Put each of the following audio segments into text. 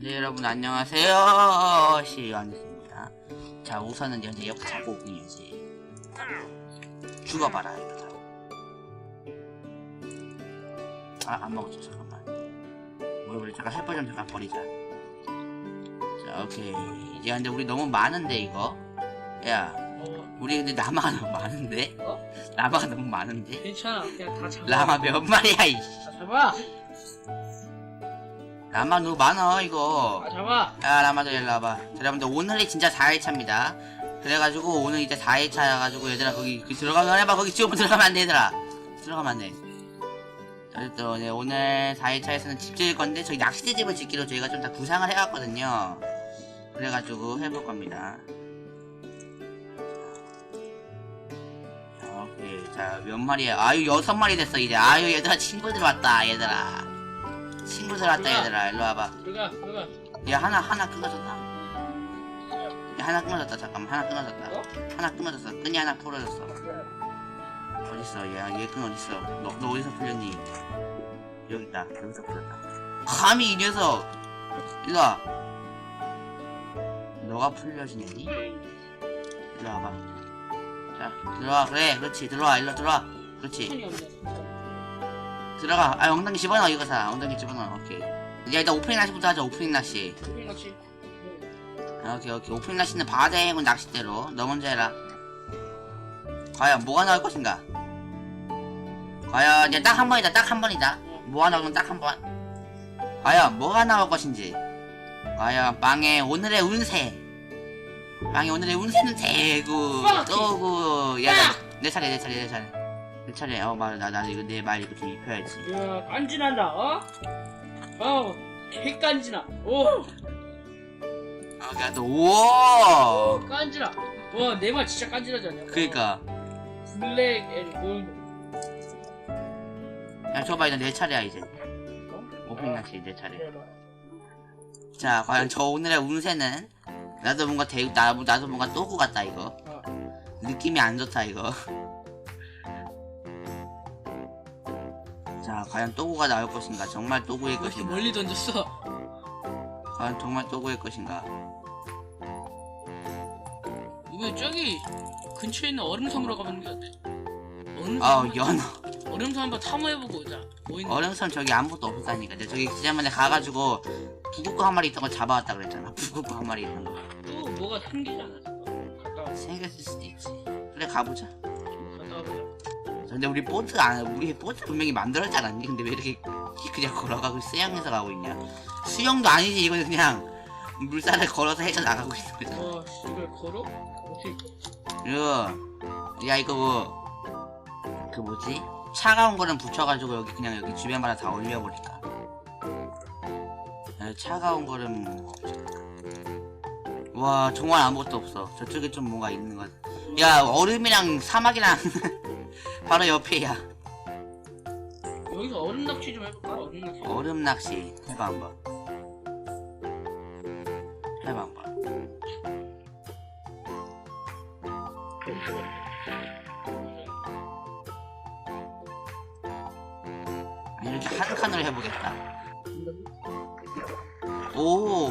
네 여러분 안녕하세요. 시연입니다. 자 우선은 현재 옆에 자고 오군이지 죽어봐라 이거 아안 먹었죠 잠깐만. 뭘 그래 잠깐 햇벌 좀 잠깐 버리자. 자 오케이. 이제 근데 우리 너무 많은데 이거? 야 어, 우리 근데 라마가 너무 많은데? 어? 라마가 너무 많은데? 괜찮아. 그냥 다 잡아. 라마 몇 마리야 이다 잡아. 라마 너무 많아 이거. 다 잡아. 야 라마도 일로 와봐. 자, 여러분들 오늘이 진짜 4일차입니다. 그래가지고 오늘 이제 4일차여가지고 얘들아 거기 그 들어가면 해봐. 거기 지금 들어가면 안돼 얘들아. 들어가면 안돼. 또 네, 오늘 4일차에서는 집 지을 건데 저희 낚시대 집을 짓기로 저희가 좀 다 구상을 해왔거든요. 그래가지고 해볼 겁니다. 자, 오케이. 자 몇 마리야? 아유 여섯 마리 됐어 이제. 아유 얘들아 친구들 왔다 얘들아 친구들 왔다 얘들아 일로 와봐. 들어가. 얘 하나 하나 끊어졌다. 얘 하나 끊어졌다. 잠깐만 하나 끊어졌다. 어? 하나 끊어졌어. 끈이 하나 풀어졌어. 어딨어? 얘, 얘끈 어딨어? 너, 너 어디서 풀렸니? 여기 있다. 여기서 풀렸다. 감히 이 녀석! 일로 와. 너가 풀려지냐니? 일로 와봐. 자, 들어와. 그래, 그렇지. 들어와. 일로 들어와. 그렇지. 손이 없네. 들어가. 아, 엉덩이 집어넣어, 이거 사. 엉덩이 집어넣어. 오케이. 야, 일단 오프닝 낚시부터 하자, 오프닝 낚시. 같이. 아, 오케이 오케이 오프닝 낚시는 바다의 행운 낚싯대로 너 먼저 해라 과연 뭐가 나올 것인가 과연 이제 딱한 번이다 딱 한 번이다 뭐가 나오면 딱 한 번 과연 뭐가 나올 것인지 과연 빵의 오늘의 운세 빵의 오늘의 운세는 대구 빡! 또구 야, 야! 내 차례 내 차례 내 차례 내 차례 어 맞아 나, 나 이거 내 말 이거 좀 입혀야지 야, 간지난다. 어? 어. 개 간지나. 오. 아 그래도 우와 간지나. 와, 내 말 진짜 간지나지 않냐? 그니까 블랙 앤 골드. 야 줘봐 이제 내 차례야 이제 어? 오프닝 낚시 내 차례. 자, 과연 저 오늘의 운세는 나도 뭔가 대 나, 나도 뭔가 또구 같다 이거. 어. 느낌이 안 좋다 이거. 자, 과연 또구가 나올 것인가? 정말 또구일 왜 이렇게 것인가? 멀리 던졌어? 과연 정말 또구일 것인가? 이거 저기 근처에 있는 얼음섬으로 가보는 게 어때? 얼음섬, 아우 한번- 연어. 얼음섬 한번 탐험해보고 오자. 뭐 있는 어령섬 저기 아무것도 없었다니까. 내가 저기 지난번에 가가지고 부국고 한 마리 있던 거 잡아왔다 그랬잖아. 부국고 한 마리 있던 거. 또 뭐가 생기지 않았을까? 갔다 와. 생겼을 수도 있지. 그래 가보자. 갔다 와보자. 근데 우리 보트 안 우리 보트 분명히 만들었지 않았니? 근데 왜 이렇게 그냥 걸어가고 수영해서 가고 있냐? 수영도 아니지 이거는 그냥 물살을 걸어서 해서 나가고 있는 거잖아. 와, 이걸 걸어? 어떻게? 이거 야 이거 뭐 그 뭐지? 차가운 거는 붙여가지고 여기 그냥 여기 주변마다 다 올려버릴까? 야, 차가운 거는 뭐와 정말 아무것도 없어. 저쪽에 좀 뭔가 있는 것. 같아. 야 얼음이랑 사막이랑 바로 옆에야. 여기서 얼음 낚시 좀 해볼까? 얼음 낚시. 얼음 낚시 해봐 한번. 해봐 한번. 이렇게 한 칸으로 해보겠다. 오.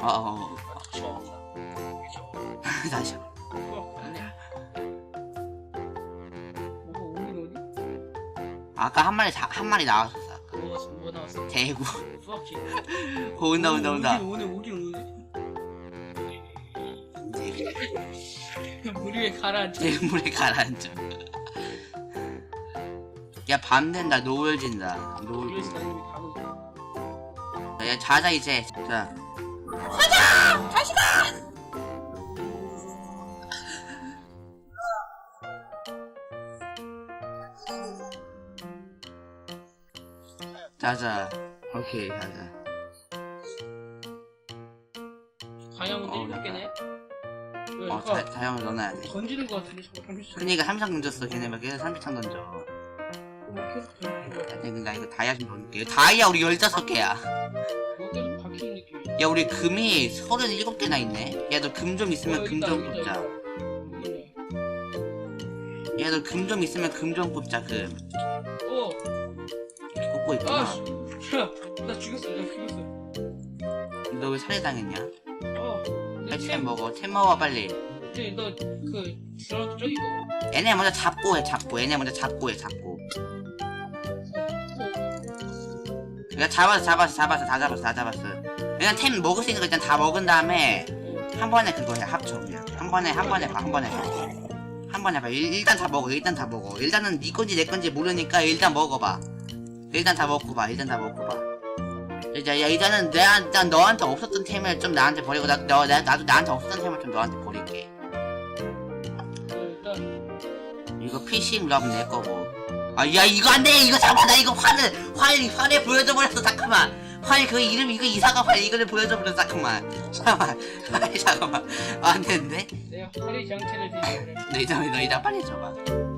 아, 어, 다시 아까 한 마리 자, 한 마리 나왔었어 뭐가 뭐 나왔어? 대구. 수학지. 오, 온다 온다 온다. 오네 오긴 오네. 이제 물 위에 가라앉혀. 대물에 가라앉아 야 밤 된다. 노을 진다. 노을 진다. 야 자자 이제. 자. 자 자 오케이 자자. 다이아몬드 어, 일곱 개네. 왜어 이거 자, 자영을 넣어놔야 돼. 던지는 거 같은데 던졌어. 그니까 삼상 던졌어. 걔네 막 계속 삼비창 던져. 뭐 계속 던지는 거. 근데 나 이거 다이아 좀 넣을게 다이아 우리 15개야. 뭐 계속 박히는. 야 우리 금이 37개나 있네. 야 너 금 좀 있으면 금좀 뽑자. 야너 금 좀 있으면 금 좀 뽑자 금 어. 뽑고 있구나 아, 나 죽였어 나 죽였어 너 왜 살해당했냐? 어 빨리 템 먹어. 템 먹어 빨리. 너그 들어가 저기 뭐 얘네 먼저 잡고 해 잡고. 얘네 먼저 잡고 해 잡고. 그냥 잡았어 잡았어 잡았어 다 잡았어 다 잡았어. 그냥 템 먹을 수 있는 거 일단 다 먹은 다음에 한 번에 그거 해 합쳐 그냥. 한 번에 한 번에 봐 한 번에 봐. 한 번에 봐. 일, 일단 다 먹어 일단 다 먹어. 일단은 네 건지 내 건지 모르니까 일단 먹어봐. 일단 다 먹고 봐 일단 다 먹고 봐. 이제 야 일단은 내가 일단 너한테 없었던 템을 좀 나한테 버리고 나, 너, 나, 나도 나한테 없었던 템을 좀 너한테 버릴게. 이거 피싱 럽 내 거고. 아, 야, 이거 안 돼! 이거 잠깐만, 나 이거 화를, 활, 활에 보여줘 버렸어, 잠깐만. 활, 그 이름, 이거 이사가 활, 이거를 보여줘 버렸어, 잠깐만. 잠깐만, 아이, 잠깐만. 아, 안 되는데? 내가 허리 장치를 드리는 너 이따, 너 이따 빨리 줘봐.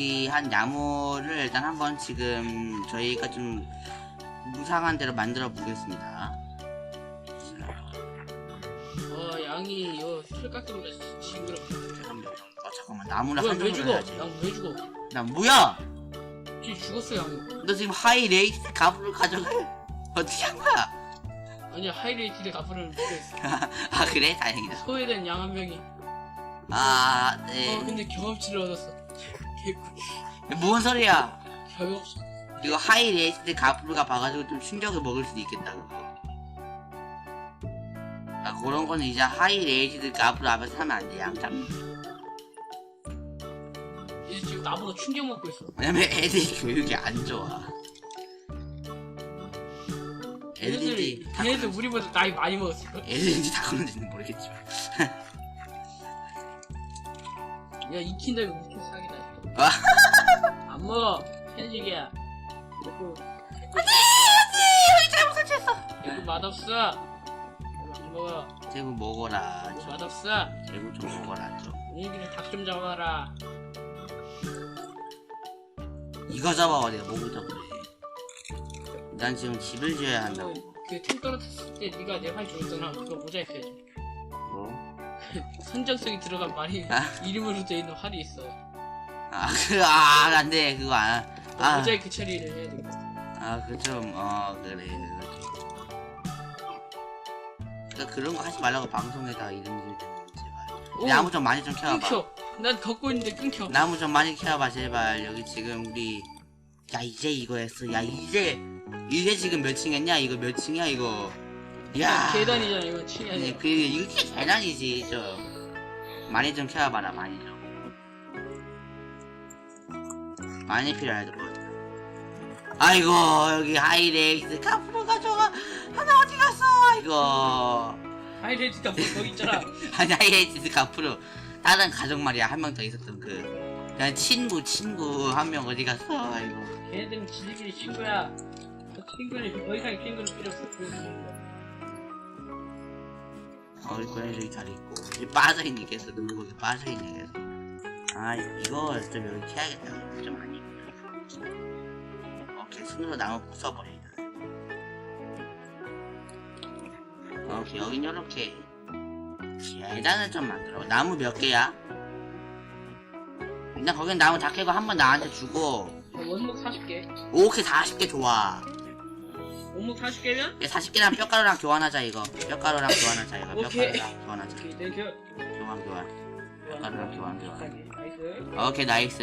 여기 한 나무를 일단 한번 지금 저희가 좀 무상한 대로 만들어 보겠습니다. 어 양이 요 철깎이보다 징그럽다 잠깐만, 어, 잠깐만, 나무를 뭐야 한왜 죽어 해야지. 양왜 죽어 나 뭐야? 쟤 죽었어 양 너 지금 하이 레이스 가브를 가져가? 어떻게 한 거야? 아니야 하이레이트의 가프를 못했어 아 그래? 다행이다. 소외된 양 한 명이 아, 어 네. 근데 경험치를 얻었어 개꿀 뭔 소리야? 경험치 이거 하이 레이스 가브가 봐가지고 좀 충격을 먹을 수도 있겠다. 그거. 아 그런 거는 이제 하이 레이스 가브를 앞에서 하면 안 돼. 양잡. 이제 지금 나보다 충격 먹고 있어 왜냐면 애들이 교육이 안 좋아. 걔네들 다 걔네들 우리보다 나이 많이 먹었어 애들인지 다 그런지는 모르겠지만. 야 익힌다고 이렇게 사기다 아. 안 먹어 현식이야 이거 우리 잘못 설치했어. 이거 맛없어 이거 안 먹어 제국 먹어라. 이거 좀. 맛없어 제국 좀 먹어라 좀. 얘기를 닭좀 잡아라 이거 잡아와 내가 먹을 잡으래. 난 지금 집을 지어야 한다고. 그템 떨어졌을 때 네가 내 활 줬잖아 그거 모자이크 해줘 뭐? 선정성이 들어간 말이 아. 이름으로 돼 있는 활이 있어 아, 그, 아, 안 돼, 그거 안. 아, 모자이크 처리를 해야 돼 아, 그 좀, 어, 그래, 그거 좀. 그니까 그런 거 하지 말라고 방송에다 이름 지르는 제발. 오, 나무 좀 많이 좀 키워봐. 끊겨 난 걷고 있는데 끊겨 나무 좀 많이 키워봐, 제발. 여기 지금 우리. 야, 이제 이거 했어. 야, 이제. 이제 지금 몇층 했냐? 이거 몇 층이야, 이거. 야. 계단이잖아 이건 층이 아니, 아니야 그, 이게 계단이지, 저. 많이 좀 키워봐라, 많이 좀. 많이 필요할 것 같아. 아이고, 여기 하이렉스 카프로 가져가. 하나 어디 갔어, 아이고. 하이레이트가 뭐 거기 있잖아 아니, 하이렉스 카프로. 다른 가족 말이야, 한 명 더 있었던 그. 그냥 친구, 친구, 한 명 어디 갔어, 아이고. 걔네들은 지들끼리 친구야 그 친구를 더 이상 친구를 필요 없어 그 어, 고양이 잘 있고. 이 빠져있는 게 있어, 눈목에 빠져있는 게 있어. 아, 이거 좀 여기 캐야겠다. 좀많 이. 오케이, 손으로 나무 부숴버리자. 오케이, 여긴 요렇게. 계단을 좀 만들어. 나무 몇 개야? 일단 거긴 나무 다 캐고 한 번 나한테 주고. 원목 40개 오케이, 40개 좋아. 원목 40개면? 얘 40개랑 뼈가루랑 교환하자, 이거. 뼈가루랑 교환하자, 이거. 뼈가루랑 교환하자. 오케이 내 겨. 교환, 교환. 뼈가루랑 교환, 교환. 나이스 오케이 나이스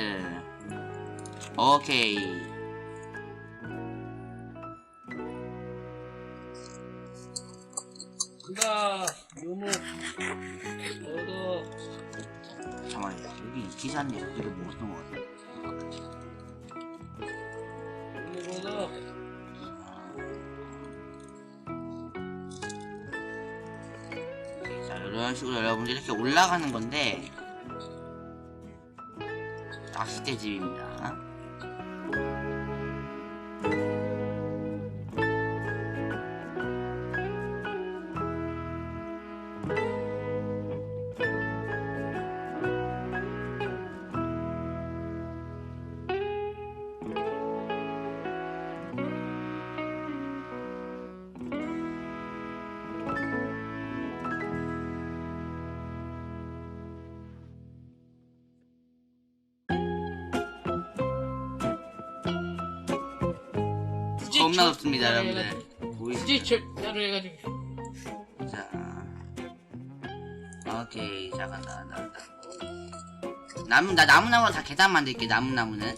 오케이 간다. 요모. 얻어. 잠깐만 여기 기사님 이거 뭐 어떤 거 같아? 요모 얻어. 자 이런 식으로 여러분들 이렇게 올라가는 건데 낚싯대 집입니다. 겁나 저- 높습니다 여러분들. 보이시죠? 굳이 저 나를 해가지고. 자, 오케이, 자 간다, 간다, 간다. 나무, 나 나무 나무로 다 계단 만들게. 나무 나무는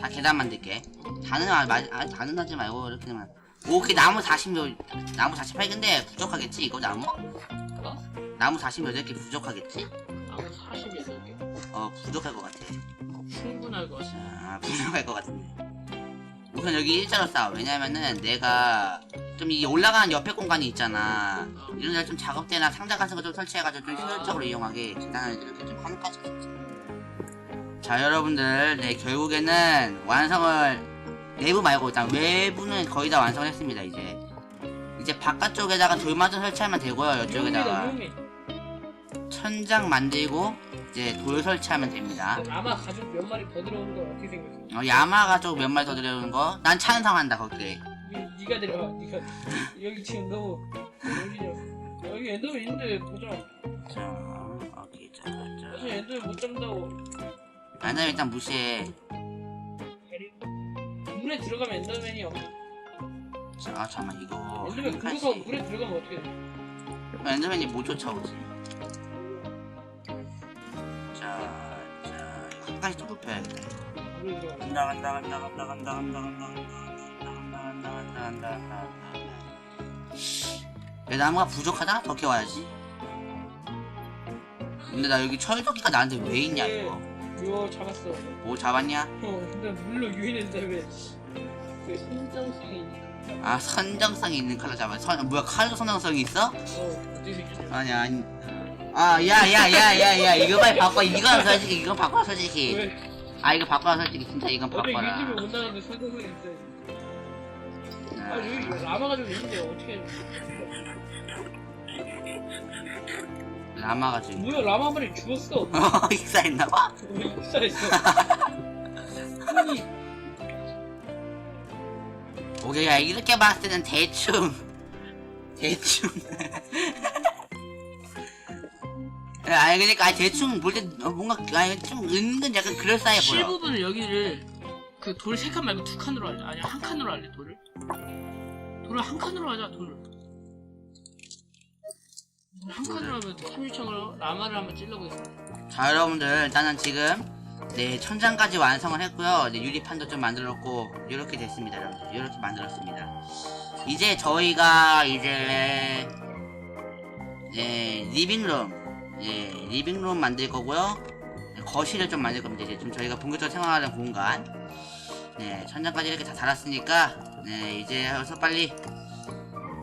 다 계단 만들게. 다는 아, 마, 아, 다는 하지 말고 이렇게만. 오케이, 나무 40몇, 나무 48 근데 부족하겠지 이거 나무? 어? 나무 48개 부족하겠지? 아무 48개. 어, 부족할 것 같아. 충분할 것 같아. 자, 부족할 것 같은데. 우선 여기 일자로 쌓아. 왜냐면은 내가 좀 이 올라가는 옆에 공간이 있잖아. 이런 데좀 작업대나 상자 같은 거 좀 설치해가지고 좀 효율적으로 이용하게 계단을 이렇게 좀 하늘까지. 자, 여러분들, 네, 결국에는 완성을, 내부 말고 일단 외부는 거의 다 완성했습니다, 이제. 이제 바깥쪽에다가 돌마저 설치하면 되고요, 이쪽에다가. 천장 만들고, 이제 돌 설치하면 됩니다. 아마 가족 몇 마리 더 들어오는 건 어떻게 생겼어? 어, 야마가 좀몇 마리 더 들여오는 거? 난 찬성한다, 거기에. 니, 니가 데려와. 니가 여기 지금 너무 여기 여기 엔더맨 있는데 보자. 자, 오케이, 자, 사실 자. 엔더맨 못 잡는다고. 나 일단 무시해. 물에 들어가면 엔더맨이 없. 자, 아, 잠깐만, 이거. 엔더맨 한 칸씩. 물에 들어가면 어떻게 돼? 엔더맨이 못 쫓아오지. 자, 이거 높여야겠다. 물에 들어가. 간다, 간다, 간다, 간다, 간다, 간다, 간다, 간다, 간다, 간다, 간다, 간다. 내 나무가 부족하다? 더 캐와야지. 근데 나 여기 철도끼가 나한테 왜 있냐, 이거. 요 잡았어. 뭐 잡았냐? 어, 근데 물로 유인했는데 왜? 그 선정성이. 아, 선정성이 있는 칼로 잡았어. 선, 뭐야, 칼도 선정성이 있어? 어? 아니 아니 아 야 야 야 야 야 이거 빨리 바꿔 이건 솔직히 이건 바꿔 솔직히 왜? 아 이거 바꿔 솔직히 진짜 이건 바꿔라 못 나가는데 있어야지. 아, 여기 아, 라마가 좀 있는데 어떻게? 해? 라마가 지금 뭐야 라마 한 마리 죽었어. 어 익사했나봐? 왜 익사했어? 아니 오케이 야 이렇게 봤을 때는 대충 대충 아니 그러니까 아니, 대충 볼 때 뭔가 아니 좀 은근 약간 그럴싸해 실 보여 부분을 여기를 그 돌 세 칸 말고 두 칸으로 할래? 아니 한 칸으로 할래 돌을? 돌을 한 칸으로 하자 돌을. 한 칸으로 하면 삼일청으로 라마를 한번 찔러보겠습니다. 자 여러분들 일단은 지금 네 천장까지 완성을 했고요 이제 유리판도 좀 만들었고 이렇게 됐습니다 여러분들 이렇게 만들었습니다 이제 저희가 이제 네 리빙룸 예 리빙룸 만들 거고요 네, 거실을 좀 만들 겁니다 이제 좀 저희가 본격적으로 생활하는 공간 네 천장까지 이렇게 다 달았으니까 네 이제 여기서 빨리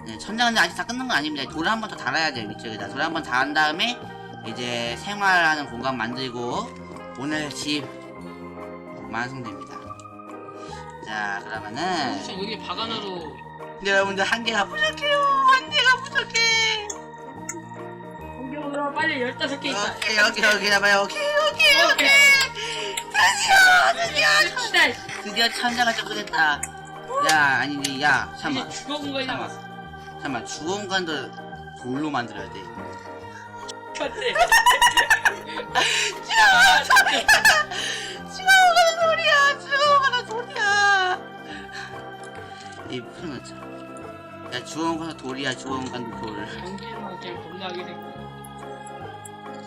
네, 천장은 아직 다 끝난 건 아닙니다 돌을 한 번 더 달아야 돼요 위쪽에다 돌을 한 번 달은 다음에 이제 생활하는 공간 만들고 오늘 집 완성됩니다. 자 그러면은 여기 박아놔도 근데 여러분들 한 개가 부족해요. 한 개가 부족해. 공격으로 빨리 15개 있다. 오케이 오케이 오케이 잡아요. 오케이 오케이 오케이. 드디어 드디어 천- 진짜 드디어 천장을 좀 끄겠다. 야 아니지 야 잠만 이제 주거 공간이 남았어. 잠만 주거 공간도 돌로 만들어야 돼. 맞지? 지나가는 소리야. 지나가는 소리야. 지나가는 소리야. 이 거지? 야 주원 가서 돌이야 주원 간도 돌. 경기만 그냥 겁나게 생겼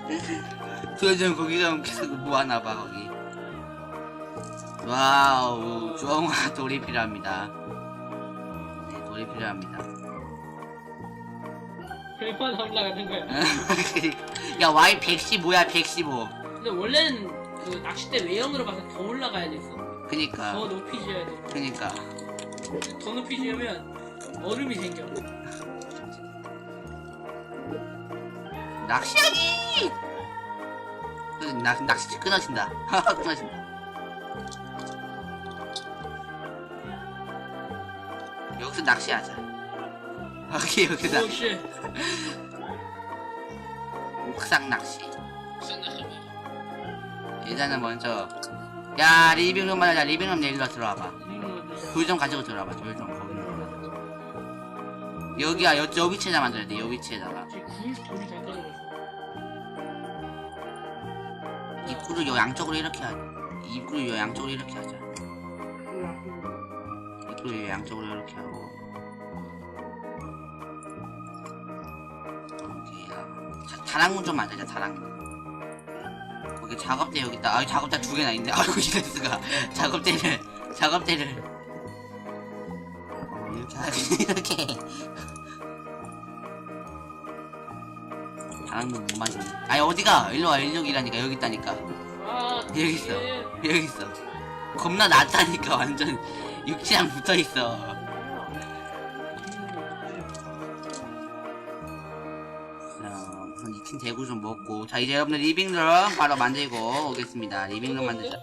어. 도대체 거기 좀 계속 뭐 하나 봐 거기. 와우 주원과 돌이 필요합니다. 네 돌이 필요합니다. 얼마나 올라가는 거야? 야 Y 115야 115 근데 원래는 그 낚싯대 외형으로 봐서 더 올라가야 됐어. 그니까 더 높이 지어야 돼. 그니까 더 높이 지으면 얼음이 생겨. 낚시하기 그 낚, 낚시 끊어진다. 끊어진다. 여기서 낚시하자. 오케이 여기서 역시. 옥상 낚시. 일단은 먼저 야 리빙룸 말하자. 리빙룸 내일로 들어와봐. 돌 좀 가지고 들어와봐. 돌좀 거기 여기야 여, 여 위치에다 만들어야 돼 여 위치에다가 입구를 요 양쪽으로 이렇게 하자. 입구를 요 양쪽으로 이렇게 하자. 입구를 요 양쪽으로 이렇게 하고. 자, 다락문 좀 만들자 다락문. 거기 작업대 여기 있다. 아 작업대 두 개나 있네. 아이고 이럴 수가 작업대를 작업대를. 어, 이렇게 이렇게 못 만드네 아니 어디가 일로와 일lok이라니까 여기 있다니까 아, 여기 있어. 예. 여기 있어. 겁나 낮다니까 완전 육지랑 붙어 있어. 자, 우선 익힌 대구 좀 먹고 자 이제 여러분들 리빙룸 바로 만들고 오겠습니다. 리빙룸 만들자.